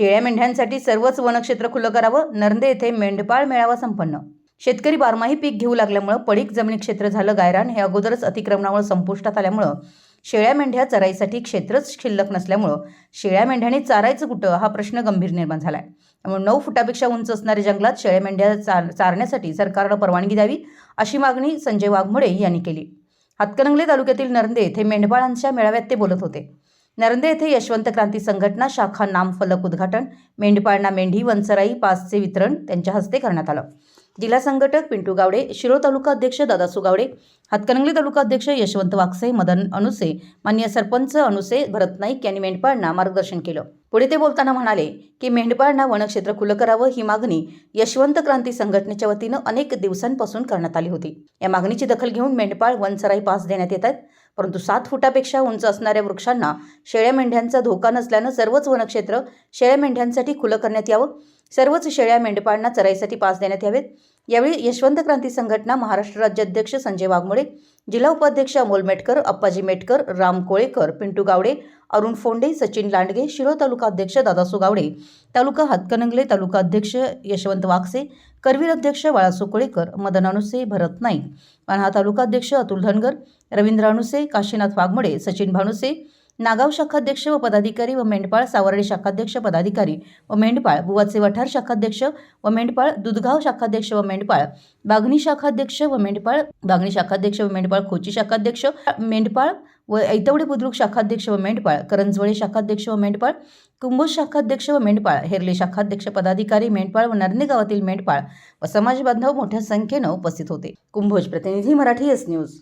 शेळ्या मेंढ्यांसाठी सर्वच वनक्षेत्र खुलं करावं नरंदे येथे मेंढपाळ मेळावा संपन्न. शेतकरी बारमाही पीक घेऊ लागल्यामुळं पडीक जमिनी क्षेत्र झालं गायरान हे अगोदरच अतिक्रमणामुळे संपुष्टात आल्यामुळं शेळ्या मेंढ्या चराईसाठी क्षेत्रच शिल्लक नसल्यामुळं शेळ्या मेंढ्यांनी चारायचं कुठं हा प्रश्न गंभीर निर्माण झाला आहे त्यामुळे नऊ फुटापेक्षा उंच असणाऱ्या जंगलात शेळ्या मेंढ्या चार चारण्यासाठी सरकारनं परवानगी द्यावी अशी मागणी संजय वाघमोडे यांनी केली. हातकणंगले तालुक्यातील नरंदे येथे मेंढपाळांच्या मेळाव्यात ते बोलत होते. नरंदे येथे यशवंत क्रांती संघटना शाखा नामफलक उद्घाटन मेंढपाळना मेंढी वंसराई पासचे वितरण त्यांच्या हस्ते करण्यात आलं. जिल्हा संघटक पिंटू गावडे शिरो तालुका अध्यक्ष दादासू गावडे हातकणंगले तालुका अध्यक्ष यशवंत वाकसे मदन अनुसे मान्य सरपंच अनुसे भरत नाईक यांनी मेंढपाळना मार्गदर्शन केलं. पुढे ते बोलताना म्हणाले की मेंढपाळना वनक्षेत्र खुलं करावं ही मागणी यशवंत क्रांती संघटनेच्या वतीनं अनेक दिवसांपासून करण्यात आली होती. या मागणीची दखल घेऊन मेंढपाळ वनसराई पास देण्यात येत आहेत. परंतु सात फुटापेक्षा उंच असणाऱ्या वृक्षांना शेळ्या मेंढ्यांचा धोका नसल्यानं सर्वच वनक्षेत्र शेळ्या मेंढ्यांसाठी खुलं करण्यात यावं. सर्वच शेळ्या मेंढपाळांना चराईसाठी पास देण्यात यावेत. यावेळी यशवंत क्रांती संघटना महाराष्ट्र राज्याध्यक्ष संजय वाघमोडे जिल्हा उपाध्यक्ष अमोल मेटकर अप्पाजी मेटकर राम कोळेकर पिंटू गावडे अरुण फोंडे सचिन लांडगे शिरो तालुका अध्यक्ष दादासू गावडे तालुका हातकणंगले तालुका अध्यक्ष यशवंत वाघसे करवीर अध्यक्ष बाळासू कोळेकर मदन अनुसे भरत नाईक पन्हा तालुका अध्यक्ष अतुल धनगर रवींद्र अनुसे काशीनाथ वाघमोडे सचिन भानुसे नागाव शाखाध्यक्ष व पदाधिकारी व मेंढपाळ सावर्डे शाखाध्यक्ष पदाधिकारी व मेंढपाळ बुवाचे वठार शाखाध्यक्ष व मेंढपाळ दुधगाव शाखाध्यक्ष व मेंढपाळ बागणी शाखाध्यक्ष व मेंढपाळ बागणी शाखाध्यक्ष व मेंढपाळ खोची शाखाध्यक्ष मेंढपाळ व ऐतवडे बुद्रुक शाखाध्यक्ष व मेंढपाळ करंजवळे शाखाध्यक्ष व मेंढपाळ कुंभोज शाखाध्यक्ष व मेंढपाळ हेरले शाखाध्यक्ष पदाधिकारी मेंढपाळ व नरणे गावातील मेंढपाळ व समाज बांधव मोठ्या संख्येनं उपस्थित होते. कुंभोज प्रतिनिधी मराठी एस न्यूज.